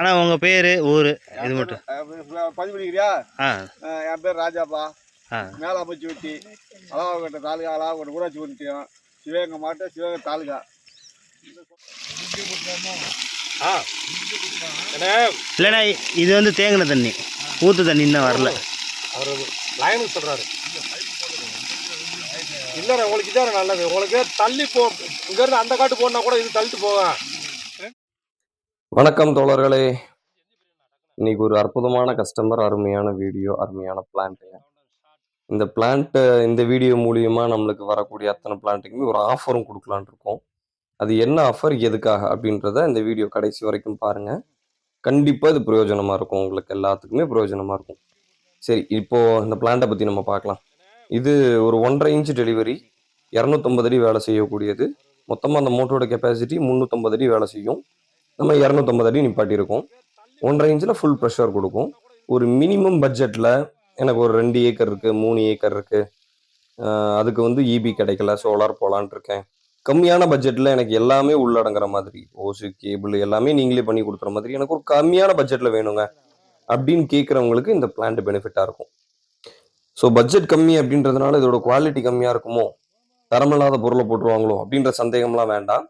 ஆனால் உங்கள் பேர் ஊர் இது மட்டும். பதிவு பண்ணிக்கிறியா ஆ. அஹ் என் பேர் ராஜாப்பா. மேல அமைச்சு வெட்டி அலாவகட்ட தாலுகா அலாவகட்ட ஊராட்சி ஒன்றியம் சிவகங்கை மாவட்டம் சிவகங்கை தாலுகா. ஆ. அண்ணே இல்லைண்ணா இது வந்து தேங்கின தண்ணி. ஊற்று தண்ணி இன்னும் வரல. அவர் லைனுக்கு சொல்கிறாரு இல்லைண்ணே உங்களுக்கு இதான நல்லது. உங்களுக்கு தள்ளி போ இங்கேருந்து அந்த காட்டு போனா கூட இது தள்ளிட்டு போவேன். வணக்கம் தோழர்களே. இன்னைக்கு ஒரு அற்புதமான கஸ்டமர் அருமையான வீடியோ அருமையான பிளான்ட்டுங்க இந்த பிளான்ட் இந்த வீடியோ மூலியமா நம்மளுக்கு வரக்கூடிய அத்தனை பிளான்ட்டுக்குமே ஒரு ஆஃபரும் கொடுக்கலான் இருக்கோம். அது என்ன ஆஃபர் எதுக்காக அப்படின்றத இந்த வீடியோ கடைசி வரைக்கும் பாருங்க. கண்டிப்பா இது பிரயோஜனமா இருக்கும். உங்களுக்கு எல்லாத்துக்குமே பிரயோஜனமா இருக்கும். சரி இப்போ இந்த பிளான்ட்டை பத்தி நம்ம பார்க்கலாம். இது ஒரு ஒன்றரை இன்ச் டெலிவரி இரநூத்தொம்பது அடி வேலை செய்யக்கூடியது. மொத்தமாக அந்த மோட்டரோட கெப்பாசிட்டி முந்நூற்றம்பது அடி வேலை செய்யும். நம்ம இரநூத்தம்பது அடி நிப்பாட்டியிருக்கோம். ஒன்றரை இன்ச்சில் ஃபுல் ப்ரெஷர் கொடுக்கும். ஒரு மினிமம் பட்ஜெட்டில் எனக்கு ஒரு ரெண்டு ஏக்கர் இருக்குது மூணு ஏக்கர் இருக்குது அதுக்கு வந்து இபி கிடைக்கல சோலார் போகலான் இருக்கேன். கம்மியான பட்ஜெட்டில் எனக்கு எல்லாமே உள்ளடங்குற மாதிரி ஓசு கேபிள் எல்லாமே நீங்களே பண்ணி கொடுக்குற மாதிரி எனக்கு ஒரு கம்மியான பட்ஜெட்டில் வேணுங்க அப்படின்னு கேட்குறவங்களுக்கு இந்த பிளான்ட் பெனிஃபிட்டாக இருக்கும். ஸோ பட்ஜெட் கம்மி அப்படின்றதுனால இதோட குவாலிட்டி கம்மியாக இருக்குமோ? தரமில்லாத பொருளை போட்டுருவாங்களோ அப்படின்ற சந்தேகம்லாம் வேண்டாம்.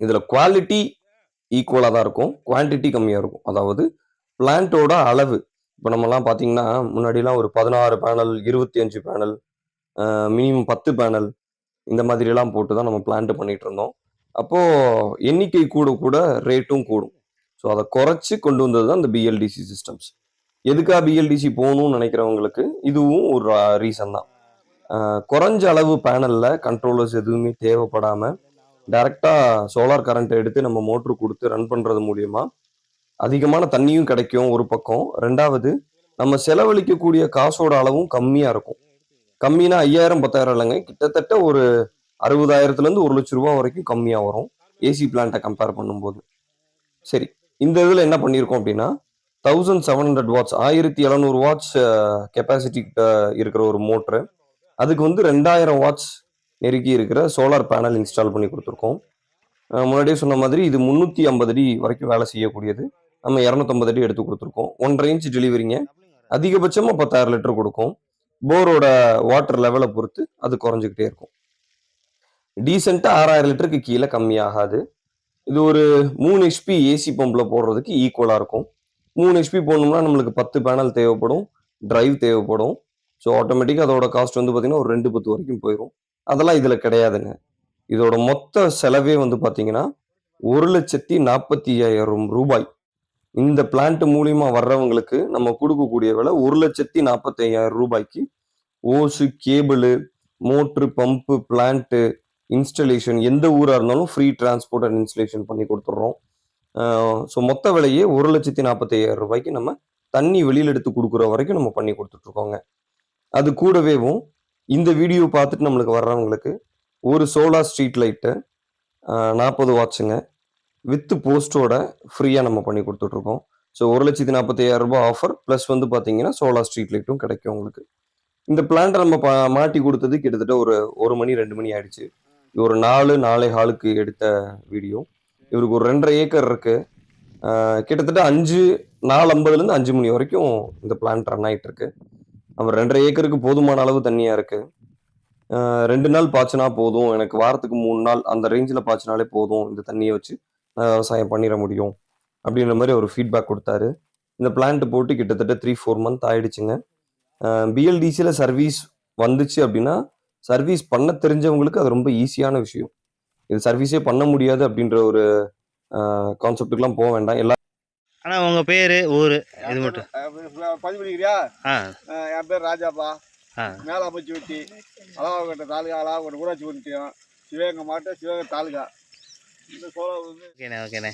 இதில் குவாலிட்டி ஈக்குவலாக தான் இருக்கும். குவான்டிட்டி கம்மியாக இருக்கும். அதாவது பிளான்ட்டோட அளவு. இப்போ நம்மலாம் பார்த்தீங்கன்னா முன்னாடிலாம் ஒரு பதினாறு பேனல் இருபத்தி அஞ்சு பேனல் மினிமம் பத்து பேனல் இந்த மாதிரிலாம் போட்டு தான் நம்ம பிளான்ட் பண்ணிகிட்டு இருந்தோம். அப்போது எண்ணிக்கை கூட கூட ரேட்டும் கூடும். ஸோ அதை குறைச்சி கொண்டு வந்தது தான் இந்த பிஎல்டிசி சிஸ்டம்ஸ் எதுக்காக பிஎல்டிசி போகணும்னு நினைக்கிறவங்களுக்கு இதுவும் ஒரு ரீசன் தான். குறைஞ்ச அளவு பேனலில் கண்ட்ரோலர்ஸ் எதுவுமே தேவைப்படாமல் டைரெக்டாக சோலார் கரண்ட் எடுத்து நம்ம மோட்ரு கொடுத்து ரன் பண்ணுறது மூலியமா அதிகமான தண்ணியும் கிடைக்கும் ஒரு பக்கம். ரெண்டாவது நம்ம செலவழிக்கக்கூடிய காசோட அளவும் கம்மியாக இருக்கும். கம்மினா ஐயாயிரம் பத்தாயிரம் இல்லைங்க. கிட்டத்தட்ட ஒரு அறுபதாயிரத்துலேருந்து ஒரு லட்ச ரூபா வரைக்கும் கம்மியாக வரும் ஏசி பிளான்ட்டை கம்பேர் பண்ணும்போது. சரி இந்த இதில் என்ன பண்ணியிருக்கோம் அப்படின்னா தௌசண்ட் செவன் ஹண்ட்ரட் வாட்ஸ் ஆயிரத்தி எழுநூறு வாட்ஸ் கெப்பாசிட்டி இருக்கிற ஒரு மோட்ரு அதுக்கு வந்து ரெண்டாயிரம் வாட்ஸ் நெருக்கி இருக்கிற சோலார் பேனல் இன்ஸ்டால் பண்ணி கொடுத்துருக்கோம். முன்னாடியே சொன்ன மாதிரி இது முந்நூற்றி ஐம்பது அடி வரைக்கும் வேலை செய்யக்கூடியது. நம்ம இரநூத்தம்பது அடி எடுத்து கொடுத்துருக்கோம். ஒன்றரை இன்ச் டெலிவரிங்க அதிகபட்சமாக பத்தாயிரம் லிட்டர் கொடுக்கும். போரோட வாட்டர் லெவலை பொறுத்து அது குறைஞ்சிக்கிட்டே இருக்கும். டீசெண்டாக ஆறாயிரம் லிட்டருக்கு கீழே கம்மியாகாது. இது ஒரு மூணு ஹெச்பி ஏசி பம்பில் போடுறதுக்கு ஈக்குவலாக இருக்கும். மூணு ஹெச்பி போடணும்னா நம்மளுக்கு பத்து பேனல் தேவைப்படும். டிரைவ் தேவைப்படும். ஸோ ஆட்டோமேட்டிக்காக அதோட காஸ்ட் வந்து பார்த்தீங்கன்னா ஒரு ரெண்டு பத்து வரைக்கும் போயிடும் அதெல்லாம் இதில் கிடையாதுங்க. இதோட மொத்த செலவே வந்து பார்த்தீங்கன்னா ஒரு லட்சத்தி நாற்பத்தி ஐயாயிரம் ரூபாய். இந்த பிளான்ட் மூலியமா வர்றவங்களுக்கு நம்ம கொடுக்கக்கூடிய விலை ஒரு லட்சத்தி நாற்பத்தி ஐயாயிரம் ரூபாய்க்கு. Hose cable motor pump plant installation எந்த ஊராக இருந்தாலும் ஃப்ரீ டிரான்ஸ்போர்ட் அண்ட் இன்ஸ்டலேஷன் பண்ணி கொடுத்துட்றோம். ஸோ மொத்த விலையே ஒரு லட்சத்தி நாற்பத்தி ஐயாயிரம் ரூபாய்க்கு நம்ம தண்ணி வெளியில் எடுத்து கொடுக்குற வரைக்கும் நம்ம பண்ணி கொடுத்துட்ருக்கோங்க அது கூடவேவும் இந்த வீடியோ பார்த்துட்டு நம்மளுக்கு வர்றவங்களுக்கு ஒரு சோலார் ஸ்ட்ரீட் லைட்டு நாற்பது வாட்ஸுங்க வித்து போஸ்ட்டோட ஃப்ரீயாக நம்ம பண்ணி கொடுத்துட்ருக்கோம் ஸோ ஒரு லட்சத்தி நாற்பத்தையாயிரம் ரூபாய் ஆஃபர் ப்ளஸ் வந்து பார்த்தீங்கன்னா சோலார் ஸ்ட்ரீட் லைட்டும் கிடைக்கும் உங்களுக்கு. இந்த பிளான்ட்டை நம்ம பா மாட்டி கொடுத்தது கிட்டத்தட்ட ஒரு ஒரு மணி ரெண்டு மணி ஆயிடுச்சு. ஒரு நாலு நாளை ஹாலுக்கு எடுத்த வீடியோ இவருக்கு ஒரு ரெண்டரை ஏக்கர் இருக்கு. கிட்டத்தட்ட அஞ்சு நாலு ஐம்பதுலேருந்து அஞ்சு மணி வரைக்கும் இந்த பிளான்ட் ரன் ஆகிட்டு இருக்கு. அப்புறம் ரெண்டரை ஏக்கருக்கு போதுமான அளவு தண்ணியாக இருக்கு. ரெண்டு நாள் பாய்ச்சினா போதும். எனக்கு வாரத்துக்கு மூணு நாள் அந்த ரேஞ்சில் பாய்ச்சினாலே போதும் இந்த தண்ணியை வச்சு நான் விவசாயம் பண்ணிட முடியும் அப்படின்ற மாதிரி ஒரு ஃபீட்பேக் கொடுத்தாரு. இந்த பிளான்ட் போட்டு கிட்டத்தட்ட த்ரீ ஃபோர் மந்த் ஆயிடுச்சுங்க. பிஎல்டிசியில் சர்வீஸ் வந்துச்சு அப்படின்னா சர்வீஸ் பண்ண தெரிஞ்சவங்களுக்கு அது ரொம்ப ஈஸியான விஷயம். இது சர்வீஸே பண்ண முடியாது அப்படின்ற ஒரு கான்செப்டுக்கெலாம் போக வேண்டாம். எல்லா ஆனால் உங்கள் பேர் ஊர் இது மட்டும். பதிவு பண்ணிக்கிறியா என் பேர் ராஜாப்பா. மேல அமைச்சு வெட்டி அலாவகட்ட தாலுகா அலாவகட்ட ஊராட்சி ஒன்றியம் சிவகங்கை மாவட்டம் சிவகங்கை தாலுகா. இந்த வந்து ஓகேண்ணே ஓகேண்ணே.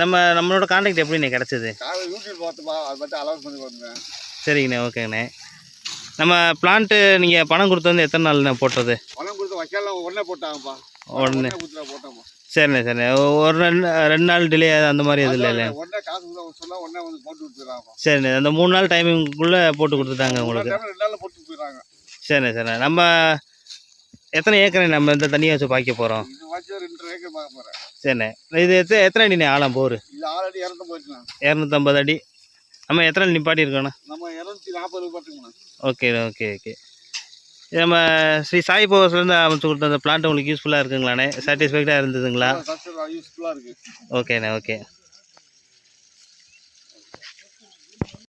நம்ம நம்மளோட காண்டாக்ட் எப்படிண்ணே கிடச்சிது? யூடியூப் பார்த்துப்பா அதை பற்றி அலௌன்ஸ் பண்ணி வந்தேன் சரிங்கண்ணே ஓகேண்ணே நம்ம பிளான்ட்டு நீங்கள் பணம் கொடுத்து வந்து எத்தனை நாள்ண்ணே போட்டது? பணம் கொடுத்து வைக்கலாம் உடனே போட்டாங்கப்பா. உடனே சரிண்ணே சரிண்ணே. ஒரு ரெண்டு ரெண்டு நாள் டிலே அந்த மாதிரி எதுவும் விட்டுறாங்கப்பா. சரிண்ணே அந்த மூணு நாள் டைமிங்குள்ளே போட்டு கொடுத்துட்டாங்க உங்களுக்கு. சரிண்ணே சரிண்ணே. நம்ம எத்தனை ஏக்கரை நம்ம இந்த தண்ணியை வச்சு பாய்க்க போகிறோம் சரிண்ணே. இது எத்த எத்தனை அடிண்ணே ஆழம் போர்? இரநூத்தம்பது அடி. நம்ம எத்தனை அடி நிப்பாட்டி இருக்கோண்ணே நம்ம இரநூத்தி நாற்பது பட்டுங்கண்ணா ஓகே ஓகே ஓகே. நம்ம ஸ்ரீ சாய் பவர்ஸ்லேருந்து அமைச்சு கொடுத்த அந்த பிளான்ட் உங்களுக்கு யூஸ்ஃபுல்லாக இருக்குங்களாண்ணே? சாட்டிஸ்ஃபைடாக இருந்ததுங்களா? ஓகேண்ணே ஓகே